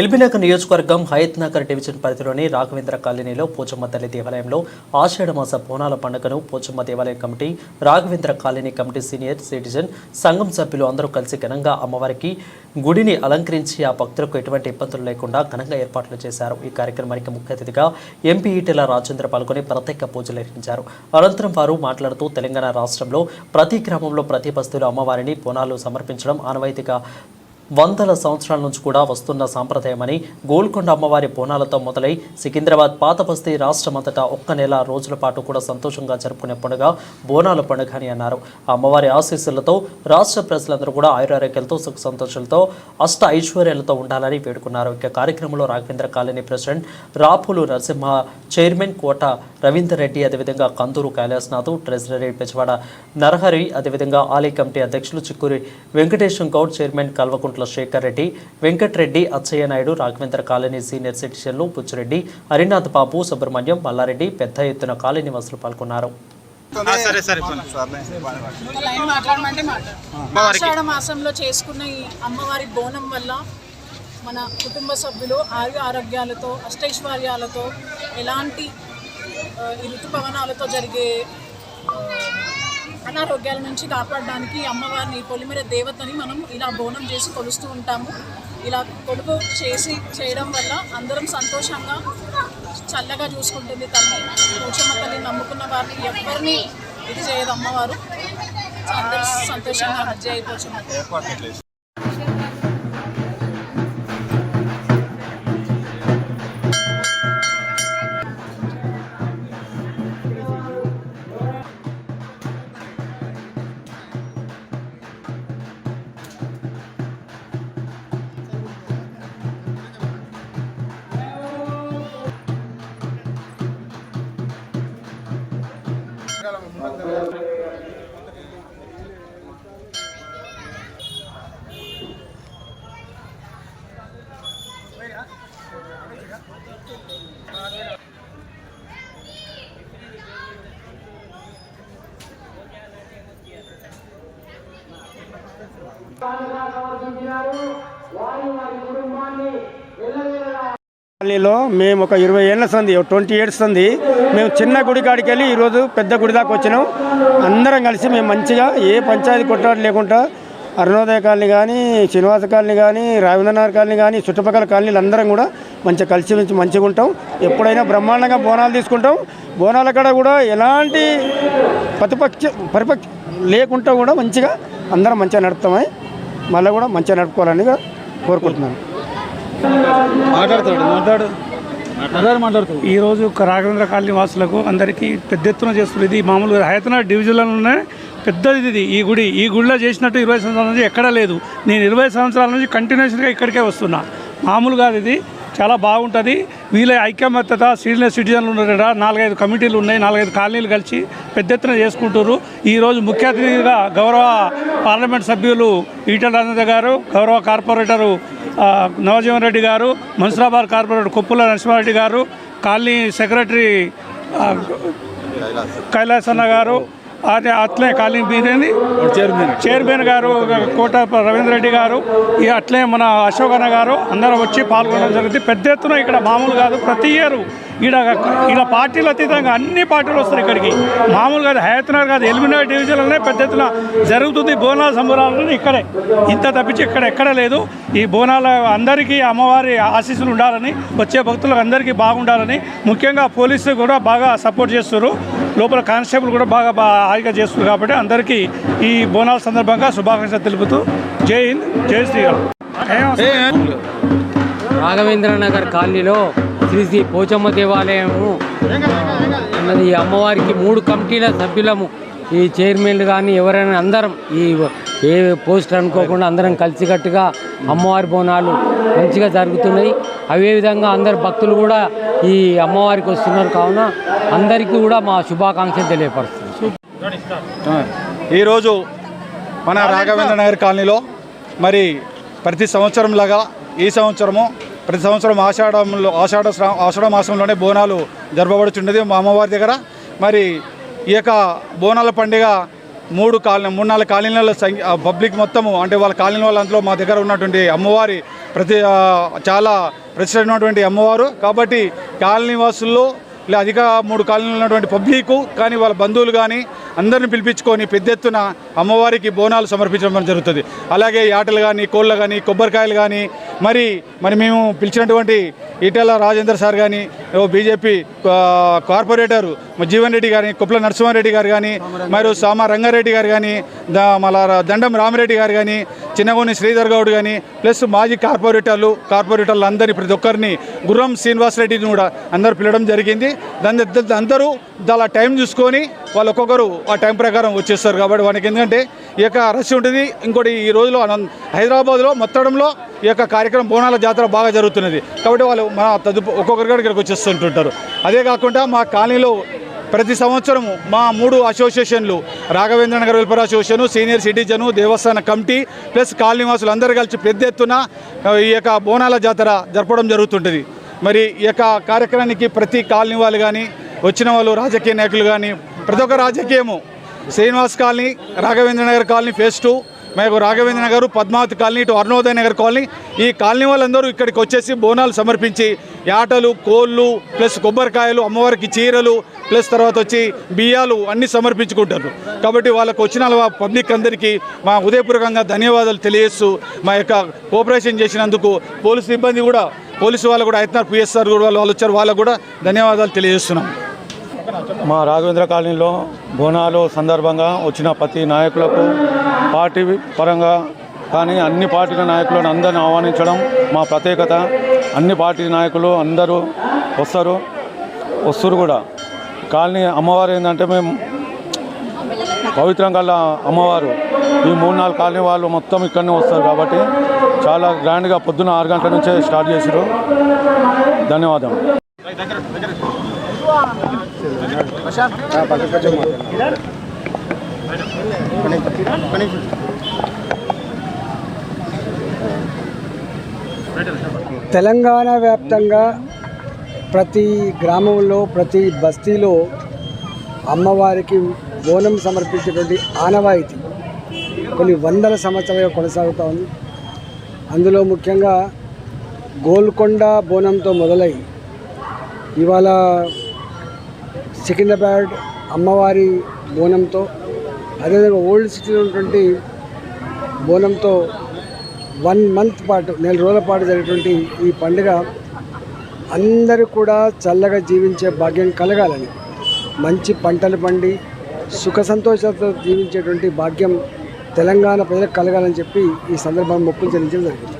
ఎల్బీనగర్ నియోజకవర్గం హయత్ నగర్ డివిజన్ పరిధిలోని రాఘవేంద్ర కాలనీలో పోచమ్మ తల్లి దేవాలయంలో ఆషాఢమాస బోనాల పండుగను పోచమ్మ దేవాలయ committee Raghavendra colony committee senior citizen సంఘం సభ్యులు అందరూ కలిసి ఘనంగా అమ్మవారికి గుడిని అలంకరించి ఆ భక్తులకు ఎటువంటి ఇబ్బందులు లేకుండా ఘనంగా ఏర్పాట్లు చేశారు. ఈ కార్యక్రమానికి ముఖ్య అతిథిగా ఎంపీ ఈటెల రాజేంద్ర పాల్గొని ప్రత్యేక పూజలు నిర్వహించారు అనంతరం వారు మాట్లాడుతూ తెలంగాణ రాష్ట్రంలో ప్రతి గ్రామంలో ప్రతి బస్తులు అమ్మవారిని బోనాలు సమర్పించడం ఆనవాయితీగా వందల సంవత్సరాల నుంచి కూడా వస్తున్న సాంప్రదాయమని గోల్కొండ అమ్మవారి బోనాలతో మొదలై సికింద్రాబాద్ పాత బస్తీ రాష్ట్రమంతటా ఒక్క నెల రోజుల పాటు కూడా సంతోషంగా జరుపుకునే పండుగ బోనాల పండుగ అని అన్నారు. అమ్మవారి ఆశీస్సులతో రాష్ట్ర ప్రజలందరూ కూడా ఆయురారోగ్యాలతో సుఖ సంతోషాలతో అష్ట ఐశ్వర్యాలతో ఉండాలని వేడుకున్నారు. ఇక కార్యక్రమంలో Raghavendra colony president Rapulu Narasimha chairman Kota Ravinder Reddy అదేవిధంగా కందూరు కైలాసనాథ్ ట్రెజరీ పెజవాడ నరహరి అదేవిధంగా ఆలయ కమిటీ అధ్యక్షులు Chikkuri Venkatesham Goud chairman Kalvakuntla Shekar Reddy Venkatreddy Achaiah Naidu Raghavendra colony senior సిటిజన్లు Puchireddy Harinath Babu Subrahmanyam Mallareddy పెద్ద ఎత్తున కాలనీ వాసులు పాల్గొన్నారు. సరే సరే ఆషాఢ మాసంలో చేసుకున్న ఈ అమ్మవారి బోనం వల్ల మన కుటుంబ సభ్యులు ఆయుర ఆరోగ్యాలతో అష్టైశ్వర్యాలతో ఎలాంటి ఋతుపవనాలతో జరిగే అనారోగ్యాల నుంచి కాపాడడానికి అమ్మవారిని పొలిమేర దేవతని మనం ఇలా బోనం చేసి కొలుస్తూ ఉంటాము. ఇలా కొడుకు చేసి చేయడం వల్ల అందరం సంతోషంగా చల్లగా చూసుకుంటుంది తల్లి. పోచమ్మ తల్లిని నమ్ముకున్న వారిని ఎవరిని ఇది చేయదు అమ్మవారు. అందరూ సంతోషంగా హత్య అయిపోవచ్చు కాలనీలో మేము ఒక ఇరవై ఏళ్ళ సంది ట్వంటీ ఇయర్స్ సంది మేము చిన్న గుడి కాడికి వెళ్ళి ఈరోజు పెద్ద గుడి దాకా వచ్చినాం. అందరం కలిసి మేము మంచిగా ఏ పంచాయతీ కొట్టాడు లేకుండా అరుణోదయ కాలనీ కానీ శ్రీనివాస కాలనీ కానీ రావింద్రనగర్ కాలనీ కానీ చుట్టుపక్కల కాలనీలు అందరం కూడా మంచిగా కలిసి మంచి మంచిగా ఉంటాం. ఎప్పుడైనా బ్రహ్మాండంగా బోనాలు తీసుకుంటాం. బోనాల కాడ కూడా ఎలాంటి ప్రతిపక్ష పరిపక్ష లేకుండా కూడా మంచిగా అందరం మంచిగా నడుపుతామని మళ్ళీ కూడా మంచిగా నడుపుకోవాలని కోరుకుంటున్నాను. ఈరోజు రాఘవేంద్ర కాలనీ వాసులకు అందరికీ పెద్ద ఎత్తున చేస్తున్నారు ఇది మామూలుగా హయతనాడ్ డివిజన్లోనే పెద్దది ఇది ఈ గుడి ఈ గుడిలో చేసినట్టు ఇరవై సంవత్సరాల నుంచి ఎక్కడా లేదు. నేను ఇరవై సంవత్సరాల నుంచి కంటిన్యూషన్గా ఇక్కడికే వస్తున్నా. మామూలుగా ఇది. చాలా బాగుంటుంది. వీళ్ళ ఐక్యమత్యత సీనియర్ సిటిజన్లు ఉన్నారు నాలుగైదు కమిటీలు ఉన్నాయి నాలుగైదు కాలనీలు కలిసి పెద్ద ఎత్తున చేసుకుంటారు ఈరోజు ముఖ్య అతిథిగా గౌరవ పార్లమెంట్ సభ్యులు ఈటల రాజేంద్ర గారు గౌరవ కార్పొరేటరు నవజీవన్ రెడ్డి గారు మన్సూరాబాద్ కార్పొరేటర్ కొప్పుల నరసింహారెడ్డి గారు కాలనీ సెక్రటరీ కైలాసన్న గారు అదే అట్లే కాలనీ బీరేని చైర్మన్. చైర్మన్ గారు కోట రవీంద్ర రెడ్డి గారు ఈ అట్లే మన అశోక్ అన్న గారు అందరూ వచ్చి పాల్గొనడం జరుగుతుంది. పెద్ద ఎత్తున ఇక్కడ మామూలు కాదు ప్రతి ఇయర్ ఈడ ఈడ పార్టీలు అతీతంగా అన్ని పార్టీలు వస్తారు ఇక్కడికి. మామూలు కాదు హయత్నగర్ కాదు ఎలిమినేట్ డివిజన్లోనే పెద్ద ఎత్తున జరుగుతుంది బోనాల సంబరాలు ఇక్కడే. ఇంత తప్పించి ఇక్కడ ఎక్కడ లేదు. ఈ బోనాల అందరికీ అమ్మవారి ఆశీస్సులు ఉండాలని వచ్చే భక్తులకు అందరికీ బాగుండాలని ముఖ్యంగా పోలీసులు కూడా బాగా సపోర్ట్ చేస్తారు లోపల కానిస్టేబుల్ కూడా బాగా హాయిగా చేస్తున్నారు కాబట్టి అందరికీ ఈ బోనాల సందర్భంగా శుభాకాంక్షలు తెలుపుతూ జై హింద్ జై శ్రీరామ్. రాఘవేంద్ర నగర్ కాలనీలో శ్రీ శ్రీ పోచమ్మ దేవాలయము అన్నది ఈ అమ్మవారికి మూడు కమిటీల సభ్యులము. ఈ చైర్మన్లు కానీ ఎవరైనా అందరం ఈ ఏ పోస్ట్ అనుకోకుండా అందరం కలిసికట్టుగా అమ్మవారి బోనాలు మంచిగా జరుగుతున్నాయి. అవే విధంగా అందరు భక్తులు కూడా ఈ అమ్మవారికి వస్తున్నారు కావున అందరికీ కూడా మా శుభాకాంక్షలు తెలియపరుస్తుంది ఈరోజు మన రాఘవేంద్ర నగర్ కాలనీలో మరి ప్రతి సంవత్సరం లాగా ఈ సంవత్సరము ప్రతి సంవత్సరం ఆషాఢంలో ఆషాఢ ఆషాఢ మాసంలోనే బోనాలు జరపబడుచున్నది మా అమ్మవారి దగ్గర. మరి ఈ యొక్క బోనాల పండుగ మూడు కాలనీ మూడు నాలుగు కాలనీల సంఖ్య పబ్లిక్ మొత్తము అంటే వాళ్ళ కాలనీ వాళ్ళంతలో మా దగ్గర ఉన్నటువంటి అమ్మవారి ప్రతి చాలా ప్రసిద్ధమైనటువంటి అమ్మవారు. కాబట్టి కాలనీ వాసుల్లో ఇలా అధిక మూడు కాలనీలు ఉన్నటువంటి పబ్లిక్ కానీ వాళ్ళ బంధువులు కానీ అందరిని పిలిపించుకొని పెద్ద ఎత్తున అమ్మవారికి బోనాలు సమర్పించడం జరుగుతుంది. అలాగే యాటలు కానీ కోళ్ళు కానీ కొబ్బరికాయలు కానీ మరి మరి మేము పిలిచినటువంటి ఈటెల రాజేందర్ సార్ కానీ ఓ బీజేపీ కార్పొరేటర్ జీవన్ రెడ్డి గారి కుప్ల నరసింహారెడ్డి గారు కానీ మరియు సామ రంగారెడ్డి గారు కానీ దా మళ్ళా దండం రామిరెడ్డి గారు కానీ చిన్నగోని శ్రీధర్ గౌడ్ కానీ ప్లస్ మాజీ కార్పొరేటర్లు కార్పొరేటర్లు అందరినీ ప్రతి ఒక్కరిని గుర్రం శ్రీనివాస్ రెడ్డిని కూడా అందరు పిలవడం జరిగింది. దాని అందరూ చాలా టైం చూసుకొని వాళ్ళు ఒక్కొక్కరు ఆ టైం ప్రకారం వచ్చేస్తారు కాబట్టి వానికి ఎందుకంటే ఈ యొక్క రష్ ఉంటుంది. ఇంకోటి ఈ రోజులో హైదరాబాద్లో మొత్తడంలో ఈ యొక్క కార్యక్రమం బోనాల జాతర బాగా జరుగుతున్నది. కాబట్టి వాళ్ళు మా తదుపు ఒక్కొక్కరు ఇక్కడికి వచ్చేస్తుంటుంటారు. అదే కాకుండా మా కాలనీలో ప్రతి సంవత్సరము మా మూడు అసోసియేషన్లు Raghavendra Nagar welfare association senior citizen దేవస్థాన కమిటీ ప్లస్ కాలనీవాసులు అందరూ కలిసి పెద్ద ఎత్తున ఈ యొక్క బోనాల జాతర జరపడం జరుగుతుంటుంది. మరి ఈ యొక్క కార్యక్రమానికి ప్రతి కాలనీ వాళ్ళు కానీ వచ్చిన వాళ్ళు రాజకీయ నాయకులు కానీ ప్రతి ఒక్క రాజకీయము. Srinivas colony Raghavendra Nagar colony phase two మేము రాఘవేంద్ర నగర్ పద్మావతి కాలనీ ఇటు అరుణోదయ నగర్ కాలనీ ఈ కాలనీ వాళ్ళందరూ ఇక్కడికి వచ్చేసి బోనాలు సమర్పించి యాటలు కోళ్ళు ప్లస్ కొబ్బరికాయలు అమ్మవారికి చీరలు ప్లస్ తర్వాత వచ్చి బియ్యాలు అన్నీ సమర్పించుకుంటారు. కాబట్టి వాళ్ళకు వచ్చిన వాళ్ళ పబ్లిక్ అందరికీ మా ఉదయపూర్వకంగా ధన్యవాదాలు తెలియజేస్తూ మా యొక్క కోఆపరేషన్ చేసినందుకు పోలీసు సిబ్బంది కూడా పోలీసు వాళ్ళు కూడా అవుతున్నారు పిఎస్ఆర్ కూడా వాళ్ళు వచ్చారు వాళ్ళకు కూడా ధన్యవాదాలు తెలియజేస్తున్నాం. మా రాఘవేంద్ర కాలనీలో బోనాలు సందర్భంగా వచ్చిన ప్రతి నాయకులకు పార్టీ పరంగా కానీ అన్ని పార్టీల నాయకులను అందరిని ఆహ్వానించడం మా ప్రత్యేకత. అన్ని పార్టీ నాయకులు అందరూ వస్తారు వస్తారు కూడా. కాలనీ అమ్మవారు ఏంటంటే మేము పవిత్రం గల అమ్మవారు. ఈ మూడు నాలుగు కాలనీ వాళ్ళు మొత్తం ఇక్కడనే వస్తారు కాబట్టి చాలా గ్రాండ్గా పొద్దున్న ఆరు గంటల నుంచే స్టార్ట్ చేసారు ధన్యవాదం. తెలంగాణ వ్యాప్తంగా ప్రతి గ్రామంలో ప్రతి బస్తీలో అమ్మవారికి బోనం సమర్పించేటువంటి ఆనవాయితీ. కొన్ని వందల సంవత్సరాలుగా కొనసాగుతూ ఉంది. అందులో ముఖ్యంగా గోల్కొండ బోనంతో మొదలై ఇవాళ సికింద్రాబాద్ అమ్మవారి బోనంతో అదేవిధంగా ఓల్డ్ సిటీలో ఉన్నటువంటి బోనంతో వన్ మంత్ పాటు నెల రోజుల పాటు జరిగినటువంటి ఈ పండుగ అందరూ కూడా చల్లగా జీవించే భాగ్యం కలగాలని మంచి పంటలు పండి సుఖ సంతోషాలతో జీవించేటువంటి భాగ్యం తెలంగాణ ప్రజలకు కలగాలని చెప్పి ఈ సందర్భాన్ని మొక్కులు చెల్లించడం జరిగింది.